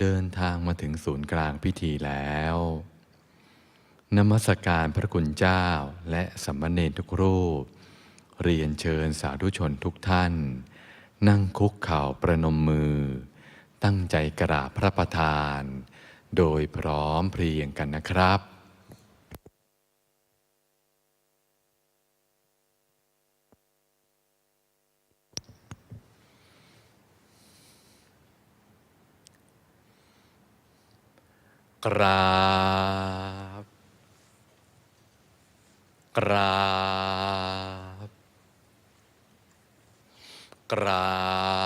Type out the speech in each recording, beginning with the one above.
เดินทางมาถึงศูนย์กลางพิธีแล้วนมัสการพระคุณเจ้าและสัมมเนธทุกรูป เรียนเชิญสาธุชนทุกท่าน นั่งคุกเข่าประนมมือ ตั้งใจกราบพระประธาน โดยพร้อมเพรียงกันนะครับ กราบ กราบ กราบ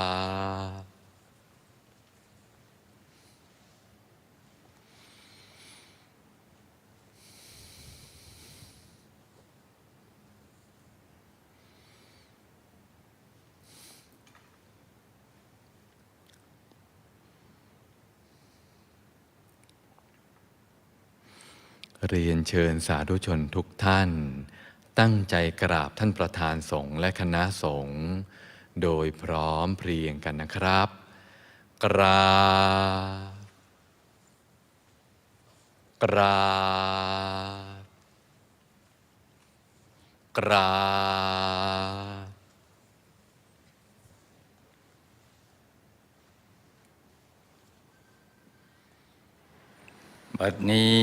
เรียนเชิญสาธุชนทุกท่าน ตั้งใจกราบท่านประธานสงฆ์และคณะสงฆ์โดยพร้อมเพรียงกันนะครับ กราบกราบกราบบัดนี้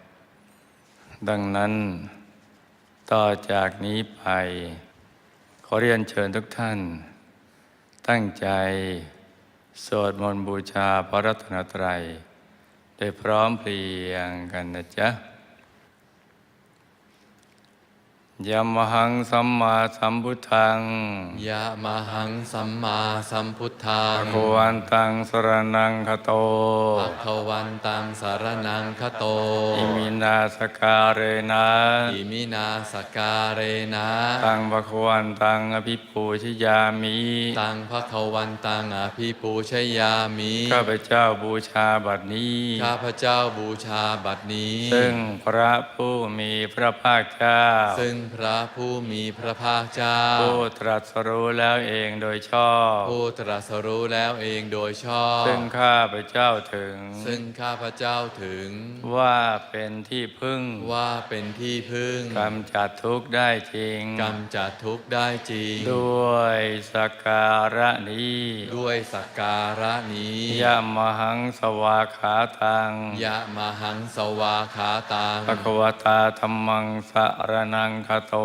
ดังนั้น ต่อจากนี้ไป ขอเรียนเชิญทุกท่าน ตั้งใจ สวดมนต์บูชาพระรัตนตรัย โดยพร้อมเพรียงกันนะจ๊ะ ยมหังสัมมาสัมพุทธังยะมหังสัมมาสัมพุทธังภะคะวันตังสรนังคโตภะคะวันตังสารนังคโต อิมินาสการเรนะอิมินาสการเรนะตังภะคะวันตังอภิปูชยามิตังพระควันตังอภิปูชยามิข้าพเจ้าบูชาบัดนี้ ข้าพเจ้าบูชาบัดนี้ ซึ่งพระผู้มีพระภาคเจ้าซึ่งพระผู้มีพระภาคเจ้า ผู้ตรัสรู้แล้วเองโดยชอบ ผู้ตรัสรู้แล้วเองโดยชอบ ซึ่งข้าพเจ้าถึง ซึ่งข้าพเจ้าถึง ว่าเป็นที่พึ่ง ว่าเป็นที่พึ่งกำจัดทุกข์ได้จริงกำจัดทุกข์ได้จริง ด้วยสักการะนี้ ด้วยสักการะนี้ยะมหังสวาขาตังยะมหังสวาขาตังภะคะวตาธรรมังสรนังคโต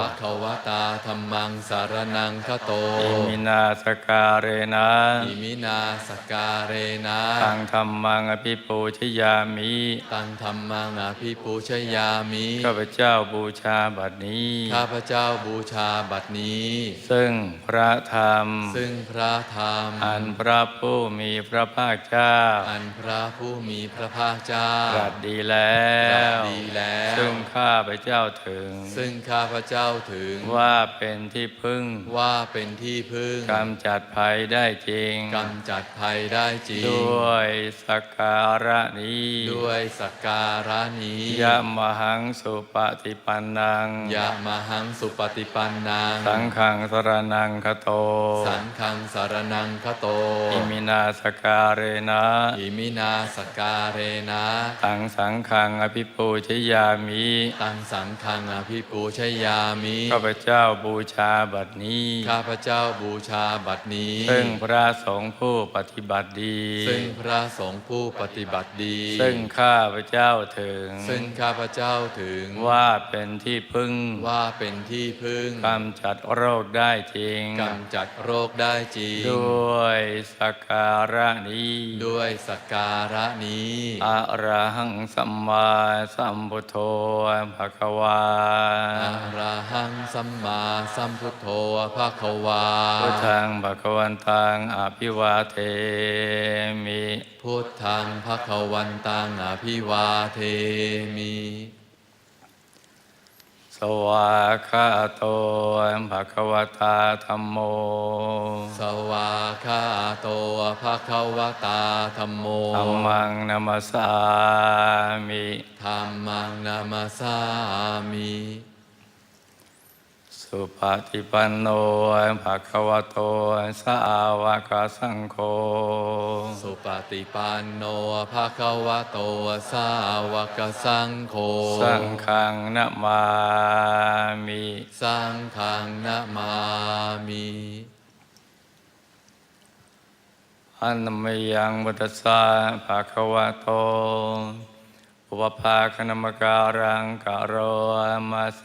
ภะคะวตาธรรมังสารนังคโต อิมินาสการเรนะอิมินาสการเรนะตังธรรมังอภิปูชยามิตังธรรมังอภิปูชยามิข้าพเจ้าบูชาบัดนี้ข้าพเจ้าบูชาบัดนี้ ซึ่งพระธรรม ซึ่งพระธรรม อันพระผู้มีพระภาคเจ้า อันพระผู้มีพระภาคเจ้าตรัสดีแล้วตรัสดีแล้วซึ่งข้าพเจ้าถึงซึ่งข้าพเจ้าถึง ว่าเป็นที่พึ่ง ว่าเป็นที่พึ่งกำจัดภัยได้จริงกำจัดภัยได้จริง ด้วยสักการะนี้ ด้วยสักการะนี้ ยะมหังสุปฏิปันนัง ยะมหังสุปฏิปันนัง สังฆังสรนังคโต สังฆังสารนังคโต อิมินาสการเรนะ อิมินาสการเรนะ ตังสังฆังอภิปูชยามิ ตังสังฆังอภิปูชยามิข้าพเจ้าบูชาบัดนี้ข้าพเจ้าบูชาบัดนี้ ซึ่งพระสงฆ์ผู้ปฏิบัติดี ซึ่งพระสงฆ์ผู้ปฏิบัติดี ซึ่งข้าพเจ้าถึง ซึ่งข้าพเจ้าถึงว่าเป็นที่พึ่งว่าเป็นที่พึ่งกำจัดโรคได้จริงกำจัดโรคได้จริง ด้วยสักการะนี้ ด้วยสักการะนี้อะระหังสัมมาสัมพุทโธภะคะวาอะระหังสัมมาสัมพุทโธภะคะวา พุทธังภควันตังอภิวาเทมิ พุทธังภะคะวันตังอภิวาเทมิ สวากขาโตภควตาธรรมโม สวาคาโตภะคะวตาธัมโมธรรมังนัมสสามิ ธัมมังนามาสามิ สุปฏิปันโนภควโตสาวกสังโฆ สุปฏิปันโนภะคะวะโตสาวกสังโฆ สังฆังนะมามิ สังฆังนะมามิอันมยังบุตสสะภะคะวะโตอุปภาคณมการังกะโรมาเส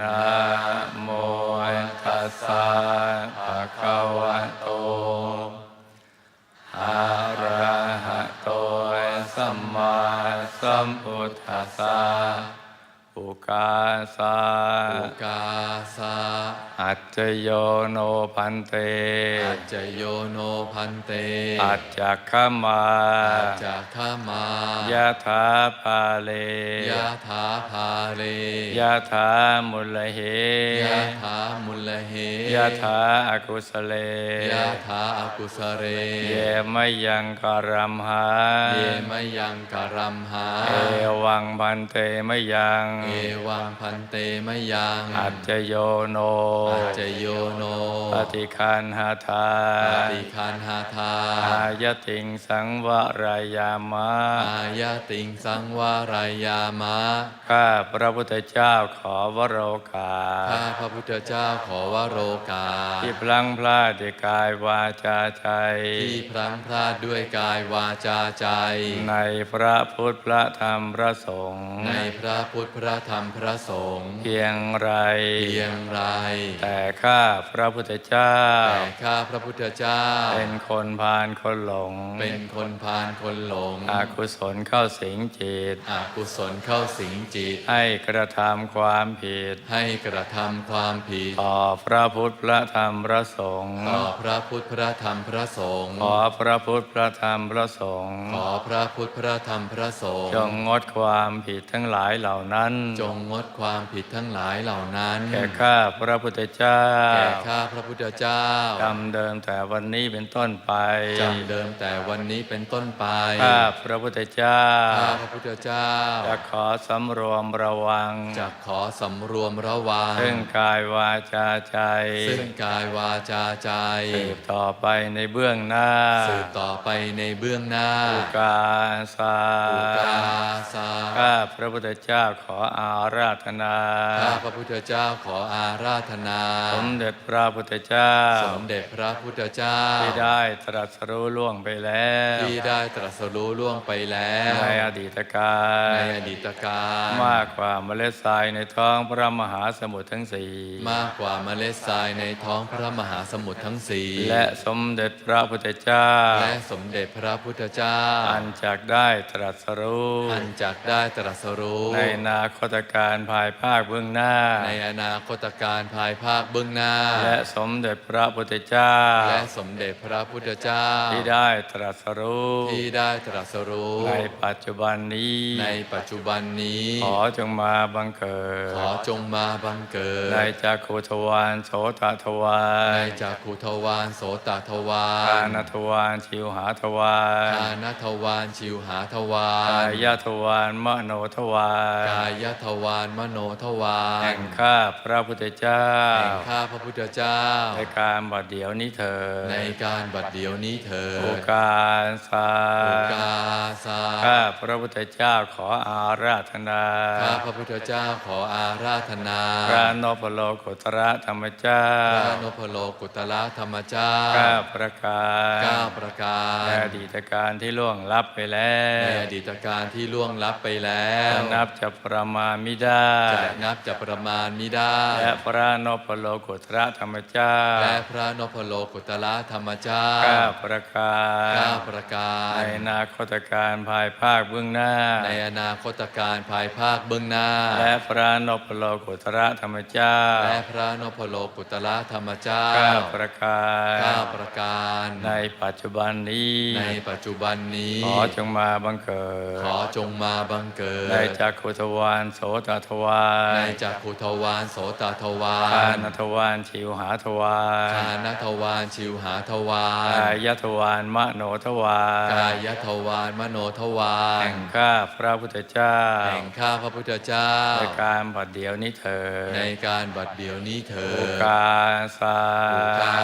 นะโมตัสสะภะคะวะโตอะระหะโตสัมมาสัมพุทธัสสะอุกาสะอุกาสะ อัจจโยโนพันเต อัจจโยโนพันเต อัจจคมาอัจจขมายะถาปาเลยะถาภาเลยะถามุลเหยะถามุลเหยะถาอากุสเลยะถาอากุสเร เยมะยังการัมหา เยมะยังกรัมหา เอวังพันเตมะยัง เอวังพันเตมะยัง อัจจโยโนอัจจโยโนปฏิคันหาทาปฏิคันหาทาอายติงสังวรายามะอายาติงสังวารายามะข้าพระพุทธเจ้าขอวโรกาสข้าพระพุทธเจ้าขอวโรกาสที่พลังพลาดด้วยกายวาจาใจ ที่พลั้งพลาดด้วยกายวาจาใจ ในพระพุทธพระธรรมพระสงฆ์ในพระพุทธพระธรรมพระสงฆ์เพียงไรเพียงไรแต่ข้าพระพุทธเจ้า แต่ข้าพระพุทธเจ้า เป็นคนพาลคนหลง เป็นคนพาลคนหลง อากุศลเข้าสิงจิตอกุศลเข้าสิงจิต ให้กระทำความผิด ให้กระทำความผิด ต่อพระพุทธพระธรรมพระสงฆ์ ต่อพระพุทธพระธรรมพระสงฆ์ ขอพระพุทธพระธรรมพระสงฆ์ ขอพระพุทธพระธรรมพระสงฆ์ จงงดความผิดทั้งหลายเหล่านั้น จงงดความผิดทั้งหลายเหล่านั้น แก่ข้าพระพุทธเจ้า แก่ข้าพระพุทธเจ้าจำเดิมแต่วันนี้เป็นต้นไป จำเดิมแต่วันนี้เป็นต้นไป ข้าพระพุทธเจ้า ข้าพระพุทธเจ้า จะขอสำรวมระวัง จะขอสำรวมระวัง ซึ่งกายวาจาใจ ซึ่งกายวาจาใจ สืบต่อไปในเบื้องหน้า สืบต่อไปในเบื้องหน้าอุกาสาอุกาสาข้าพระพุทธเจ้าขออาราธนา ข้าพระพุทธเจ้าขออาราธนา สมเด็จพระพุทธเจ้า สมเด็จพระพุทธเจ้า ที่ได้ตรัสรู้ล่วงไปแล้ว ที่ได้ตรัสรู้ล่วงไปแล้ว ในอดีตการในอดีตการมากกว่าเมล็ดทรายในท้องพระมหาสมุทรทั้งสี่มากกว่าเมล็ดทรายในท้องพระมหาสมุทรทั้งสี่และสมเด็จพระพุทธเจ้า และสมเด็จพระพุทธเจ้า อันจักได้ตรัสรู้อันจักได้ตรัสรู้ในอนาคตการภายภาคเบื้องหน้า ในอนาคตการภายภาคเบื้องหน้า และสมเด็จพระพุทธเจ้า และสมเด็จพระพุทธเจ้า ที่ได้ตรัสรู้ที่ได้ตรัสรู้ในปัจจุบันนี้ ในปัจจุบันนี้ ขอจงมาบังเกิด ขอจงมาบังเกิด ในจักขุทวารโสตทวาในรจักขุทวารโสตทวาทานนทวารชิวหาทวารทานทวารชิวหาทวาการยทวารมโนทวารกายทวารมโนทวารแห่งข้าพระพุทธเจ้าแห่งข้าพระพุทธเจ้า ในการบัดเดี๋ยวนี้เถิดในการบัดเดี๋ยวนี้เถิโอดกาสาโอกาสาข้าพระพุทธเจ้าขออาราธนาข้าพระพุทธเจ้าขออาราธนาพระนพโลกุตระธรรมเจ้าพระนพโลกุตละธรรมเจ้าเก้าประการเก้าประการในอดีตการที่ล่วงลับไปแล้ในวอดีตการที่ล่วงลับไปแล้วนับจะประมาณไม่ได้จะนับจะประมาณมิได้และพระนพโลกุตระธรรมเจ้า และพระนพโลกุตละธรรมเจ้าเก้าประการเก้าประการในอนาคตการภายภาคเบื้องหน้า ในอนาคตการภายภาคเบื้องหน้า และพระนพโลกุตระธรรมเจ้า และพระนพโลกุตละธรรมเจ้าเก้าประการเก้าประการในปัจจุบันนี้ ในปัจจุบันนี้ ขอจงมาบังเกิด ขอจงมาบังเกิดในจักขุทวานโสตทวาในนจักขุทวานโสตทวาทานนทวานชิวหาทวานทานทวานชิวหาทวากานยทวานมโนทวานกายทวานมโนทวาแห่นงข้าพระพุทธเจ้าแห่งข้าพระพุทธเจ้าในการบัดเดียวนี้เถิดในการบัดเดี๋ยวนี้เถิโอดกาสาโอกา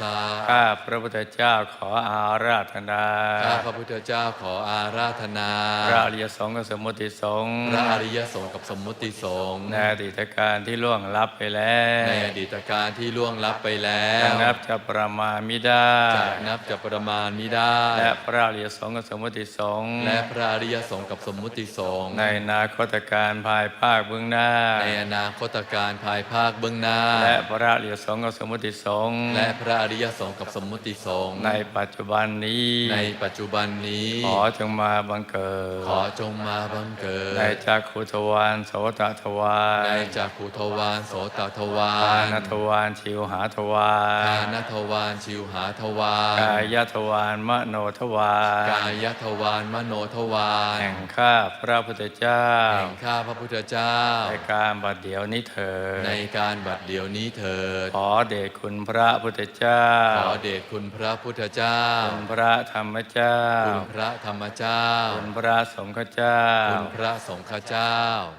สาข้าพระพุทธเจ้าขออาราธนาข้าพระพุทธเจ้าขออาราธนาพระอริยสงฆ์กับสมมุติสงฆ์พระอริยสงฆ์กับสมมุติสงฆ์ในอดีตการที่ล่วงลับไปแล้วในอดีตการที่ล่วงลับไปแล้วจะนับจะประมาณไม่ได้จะนับจะประมาณมิได้ และพระอริยสงฆ์กับสมมุติสงฆ์และพระอริยสงฆ์กับสมมุติสงฆ์ในอนาคตการภายภาคเบื้องหน้า ในอนาคตการภายภาคเบื้องหน้า และพระอริยสงฆ์กับสมมุติสงฆ์และพระอริยสงฆ์กับสมมุติสงฆ์ในปัจจุบันนี้ ในปัจจุบันนี้ ขอจงมาบังเกิด ขอจงมาบังเกิดในจักขุทวานโสตทวานในจักขุทวานโสตทวาทานนทวานชิวหาทวาทานนทวานชิวหาทวานกายทวานมโนทวานกายทวานมโนทวานแห่งข้าพระพุทธเจ้าแห่งข้าพระพุทธเจ้า ในการบัดเดี๋ยวนี้เถิดในการบัดเดี๋ยวนี้เถิดขอเดชคุณพระพุทธเจ้า ขอเดชคุณพระพุทธเจ้าคุณพระธรรมเจ้าคุณพระธรรมเจ้าคุณพระสงฆ์เจ้าคุณพระสงฆ์เจ้า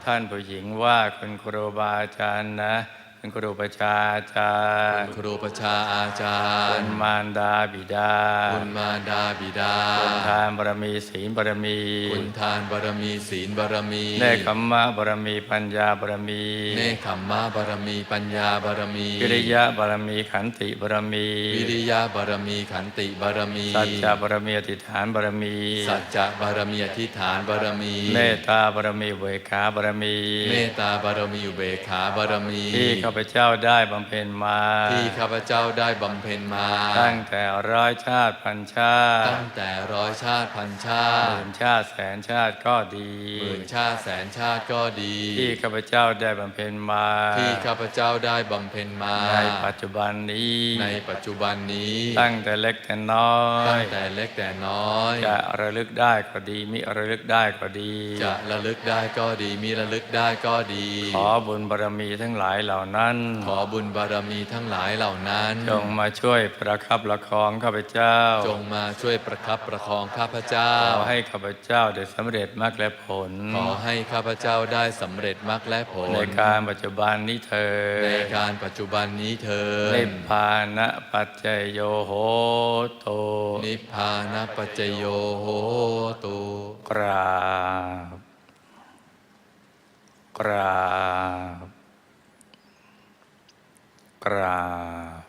ท่านผู้หญิงว่าคุณครูบาอาจารย์นะ คุณครูประชาอาจารย์คุณครูประชาอาจาคุรณย์มารดาบิดาคุณมารดาบิดาคุณทานบารมีศีลบารมี คุณทานบารมีศีลบารมีเนคขมมะบารมีปัญญาบารมีเนคขมมะบารมีปัญญาบารมีวิริยะบารมีขันติบารมีวิริยะบารมีขันติบารมีสัจจะบารมีอธิษฐานบารมีสัจจะบารมีอธิษฐานบารมีเมตตาบารมีเวขาบารมีเมตตาบารมีอุเบกขาบารมีที่ข้าพเจ้าได้บำเพ็ญมา ที่ข้าพเจ้าได้บำเพ็ญมา ตั้งแต่ร้อยชาติพันชาติ ตั้งแต่ร้อยชาติพันชาหติมื่นชาติแสนชาติก็ดีหมื่นชาติแสนชาติก็ดี ที่ข้าพเจ้าได้บำเพ็ญมา ที่ข้าพเจ้าได้บำเพ็ญมา ในปัจจุบันนี้ ในปัจจุบันนี้ ตั้งแต่เล็กแต่น้อย ตั้งแต่เล็กแต่น้อย จะระลึกได้ก็ดีมิระลึกได้ก็ดี จะระลึกได้ก็ดีมีระลึกได้ก็ดี ขอบุญบารมีทั้งหลายเหล่านั้น ขอบุญบารมีทั้งหลายเหล่านั้น จงมาช่วยประคับประคองข้าพเจ้า จงมาช่วยประคับประคองข้าพเจ้า ขอให้ข้าพเจ้าได้สำเร็จมรรคและผล ขอให้ข้าพเจ้าได้สำเร็จมรรคและผล ในการปัจจุบันนี้เธอ ในการปัจจุบันนี้เธอญนิพพานะปัจเจโยโหโตนิพพานปัจจโยโหตุกราบกราบ กราบ